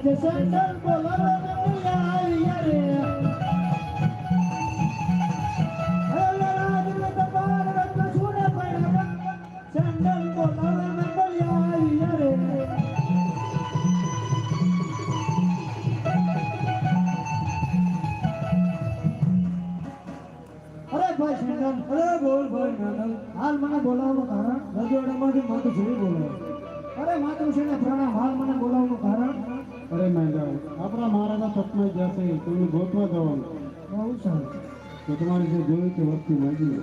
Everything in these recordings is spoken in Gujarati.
હેલો રાજને દબાણ રત્ન છોડે પડ્યા સેન્ટર બોલાવે ને બોલ્યા આવ્યા રે અરે ભાઈ સેન્ટર અરે બોલ ભાઈ નાનલ હાલ મને બોલાવવાનું કારણ રજવાડામાંથી માથું છોડી બોલો અરે માતૃશ્રીને પ્રણામ હાલ મને બોલાવવાનું કારણ અરે મેંડાળ સપનાઈ જશે તેમને ગોતવા જવાનું બહુ સારું. તો તમારી જે જોયું તે વસ્તુ માંગી લો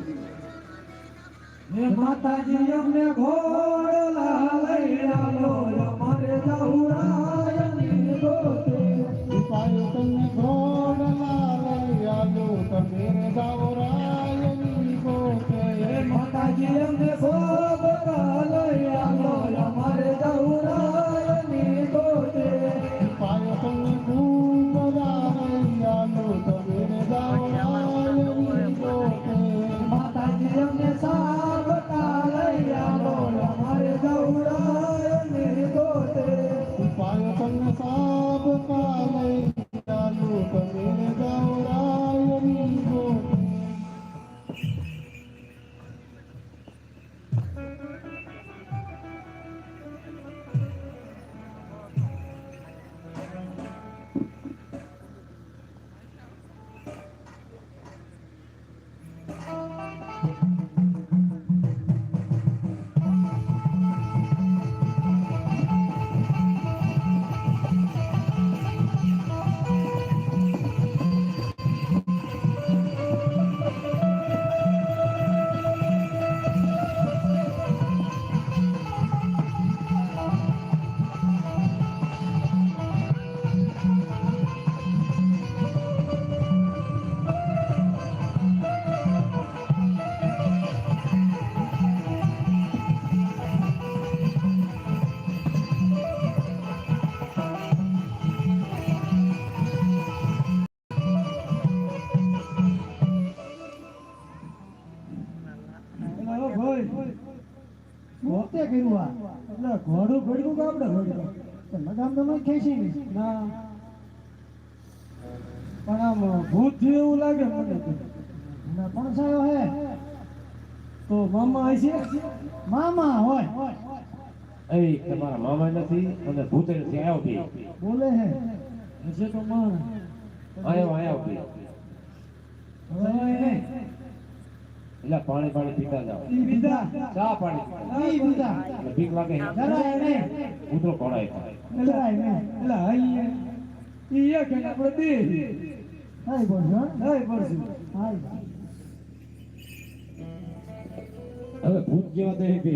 હે માતાજી અમને ઘોડલા લઈ આલો અમારે જહુરાયની ગોતે. પાયો તમને ઘોડલા લઈ આલો તમે જાઓ રાયની ગોતે. હે માતાજી અમને ઘોડલા પોતે કર્યું આ એટલે ઘોડું ઘડ્યું કે આપણે ઘડ્યું તો લગામ તમે ખેંચી નહીં ના. પણ આમ ભૂત જેવું લાગે મને તો. પણ સાયો હે. તો મામા હશે મામા હોય. એ તમારા મામા નથી અને ભૂતે નથી આવ્યો ભી. બોલે હે. હશે તો માણ. આવ્યો આવ્યો ભી. હવે એટલે પાણી પાણી પીતા જાઓ. ચા પાણી ભીખ એટલે લાગે કૂતરો હાઈ હવે ભૂત જેવા એ બે